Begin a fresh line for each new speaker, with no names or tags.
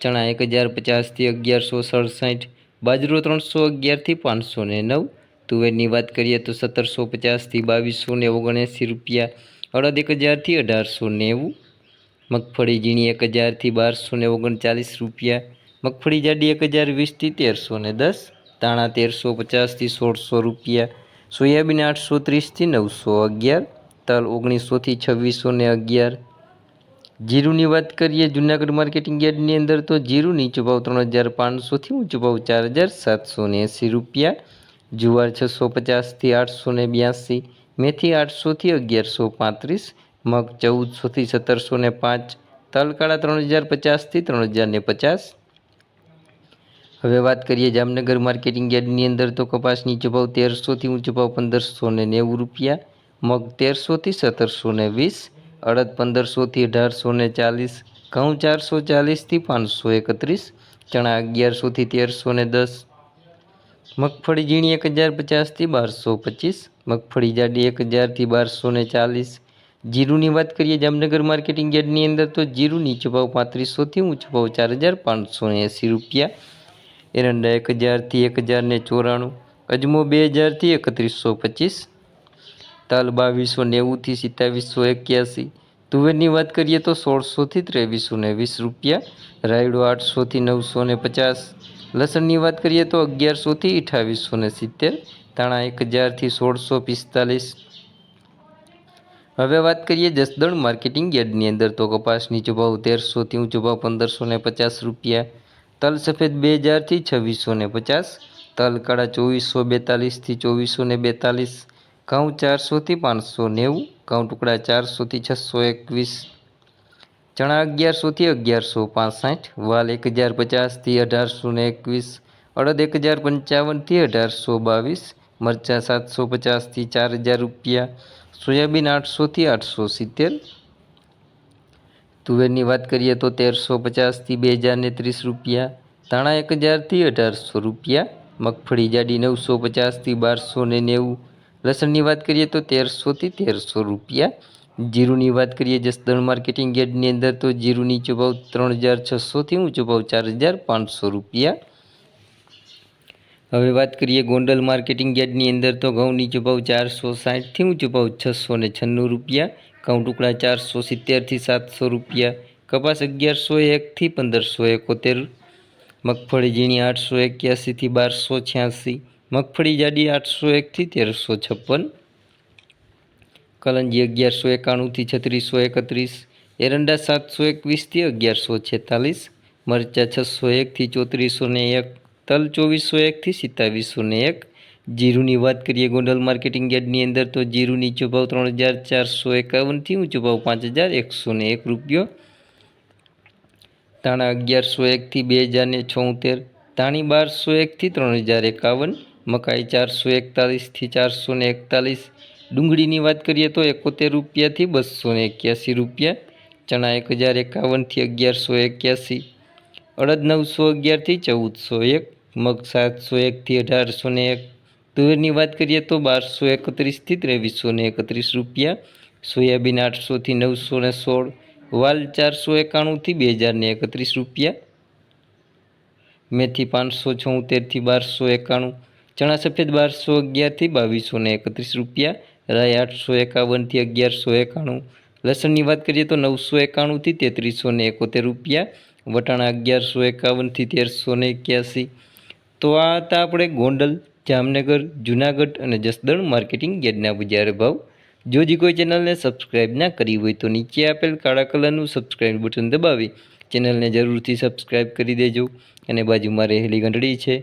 ચણા એક હજાર પચાસથી અગિયારસો સડસઠ, બાજરો ત્રણસો અગિયારથી પાંચસો ને નવ, તુવેરની વાત કરીએ તો સત્તરસો પચાસથી બાવીસો ને ઓગણએંસી રૂપિયા, અડદ એક હજારથી અઢારસો નેવું, મગફળી ઝીણી એક હજારથી બારસો ને ઓગણચાલીસ રૂપિયા, મગફળી જાડી એક હજાર વીસથી તેરસો ને દસ તાણા તેરસો પચાસથી સોળસો રૂપિયા, સોયાબીન આઠસો ત્રીસથી નવસો અગિયાર, તલ ઓગણીસોથી છવ્વીસો ને અગિયાર જીરુની વાત કરીએ, જુનાગઢ માર્કેટિંગ યાર્ડની અંદર તો જીરું નીચો ત્રણ હજાર પાંચસોથી ઊંચો ભાવ ચાર હજાર સાતસો ને એંસી રૂપિયા, જુવાર છસો પચાસથી આઠસો ને બ્યાસી, મેથી આઠસોથી અગિયારસો પાંત્રીસ, મગ ચૌદસોથી સત્તરસો ને પાંચ, તલકાળા ત્રણ હજાર પચાસથી ત્રણ હજાર ને પચાસ. હવે વાત કરીએ જામનગર માર્કેટિંગ યાર્ડની અંદર તો કપાસ નીચો તેરસોથી ઊંચો ભાવ પંદરસો ને નેવું રૂપિયા, મગ તેરસોથી સત્તરસો ને વીસ અડદ પંદરસોથી અઢારસો ને ચાલીસ, ઘઉં ચારસો ચાલીસથી પાંચસો એકત્રીસ, ચણા અગિયારસોથી તેરસો ને દસ, મગફળી ઝીણી એક હજાર પચાસથી બારસો પચીસ, મગફળી જાડી એક હજારથી બારસો ને ચાલીસ. જીરુની વાત કરીએ જામનગર માર્કેટિંગ યાર્ડની અંદર તો જીરુની નીચો પાંત્રીસોથી ઊંચો ભાવ ચાર હજાર પાંચસો એંસી રૂપિયા. એરંડા એક હજારથી એક હજાર ને ચોરાણું, અજમો બે હજારથી એકત્રીસો પચીસ તલ બાવીસો નેવુંથી સિત્તાવીસો એક્યાસી. તુવેરની વાત કરીએ તો સોળસોથી ત્રેવીસો ને વીસ રૂપિયા, રાયડો આઠસોથી નવસો ને પચાસ. લસણની વાત કરીએ તો અગિયારસોથી અઠાવીસો ને સિત્તેર, ધાણા એક હજારથી સોળસો પિસ્તાલીસ. હવે વાત કરીએ જસદણ માર્કેટિંગ યાર્ડની અંદર તો કપાસની ભાવ તેરસોથી ઊંચો ભાવ પંદરસો ને પચાસ રૂપિયા. તલ સફેદ બે હજારથી છવ્વીસો ને પચાસ, તલ કાળા ચોવીસો બેતાલીસથી ચોવીસો ને બેતાલીસ. ઘઉં ચારસોથી પાંચસો નેવું ઘઉં ટુકડા ચારસોથી છસો એકવીસ, ચણા અગિયારસોથી અગિયારસો પાંસઠ, વાલ એક હજાર પચાસથી અઢારસો ને એકવીસ, અડદ એક હજાર પંચાવનથી અઢારસો બાવીસ, મરચાં સાતસો પચાસથી ચાર હજાર રૂપિયા, સોયાબીન આઠસોથી આઠસો સિત્તેર. તુવેરની વાત કરીએ તો તેરસો પચાસથી બે હજાર ને ત્રીસ રૂપિયા, ધાણા એક હજારથી અઢારસો રૂપિયા, મગફળી જાડી નવસો પચાસથી બારસો ને નેવું લસણની વાત કરીએ તો તેરસોથી તેરસો રૂપિયા. જીરુની વાત કરીએ જસદણ માર્કેટિંગ યાર્ડની અંદર તો જીરુની નીચો ત્રણ હજાર છસોથી ઊંચો ભાવ ચાર હજાર પાંચસો રૂપિયા. હવે વાત કરીએ ગોંડલ માર્કેટિંગ યાર્ડની અંદર તો ઘઉં નીચો ચારસો સાઠથી ઊંચો ભાવ છસો ને છન્નું રૂપિયા. ઘઉં ટુકડા ચારસો સિત્તેરથી સાતસો રૂપિયા. કપાસ અગિયારસો એકથી પંદરસો એકોતેર. મગફળી ઝીણી આઠસો એક્યાસીથી બારસો છ્યાસી. મગફળી જાડી આઠસો એકથી તેરસો છપ્પન. કલંજી અગિયારસો એકાણુંથી છત્રીસો એકત્રીસ. એરંડા સાતસો એકવીસથી અગિયારસો છેતાલીસ. મરચાં છસો એકથી ચોત્રીસો ને એક. તલ ચોવીસો એકથી સિત્તાવીસો ને એક. જીરુની વાત કરીએ ગોંડલ માર્કેટિંગ યાર્ડની અંદર તો જીરુની નીચો ભાવ ત્રણ હજાર ચારસો એકાવનથી ઊંચો ભાવ પાંચ હજાર એકસો ને એક રૂપિયો. ધાણા અગિયારસો એકથી બે હજાર ને છોતેર. ધાણી બારસો એકથી ત્રણ હજાર એકાવન. મકાઈ ચારસો એકતાલીસથી ચારસો ને એકતાલીસ. ડુંગળીની વાત કરીએ તો એકોતેર રૂપિયાથી બસો ને એક્યાસી રૂપિયા, ચણા એક હજાર એકાવનથી અગિયારસો એક્યાસી, અડદ નવસો અગિયારથી ચૌદસો એક, મગ સાતસો એકથી અઢારસો ને એક. તુવેરની વાત કરીએ તો બારસો એકત્રીસથી ત્રેવીસો ને એકત્રીસ રૂપિયા, સોયાબીન આઠસોથી નવસો ને સોળ, વાલ ચારસો એકાણુંથી બે હજાર ને એકત્રીસ રૂપિયા, મેથી પાંચસો છોતેરથી બારસો એકાણું ચણા સફેદ બારસો અગિયારથી બાવીસો ને એકત્રીસ રૂપિયા, રાય આઠસો એકાવનથી અગિયારસો એકાણું. લસણની વાત કરીએ તો નવસો એકાણુંથી તેત્રીસો ને એકોતેર રૂપિયા, વટાણા અગિયારસો એકાવનથી તેરસો ને એક્યાસી. તો આ હતા આપણે ગોંડલ, જામનગર, જુનાગઢ અને જસદણ માર્કેટિંગ યાર્ડના બજાર ભાવ. જો જે કોઈ ચેનલને સબસ્ક્રાઇબ ના કરી હોય તો નીચે આપેલ કાળા કલરનું સબસ્ક્રાઇબ બટન દબાવી, ચેનલને જરૂરથી સબસ્ક્રાઇબ કરી દેજો. અને બાજુમાં રહેલી ઘંટડી છે.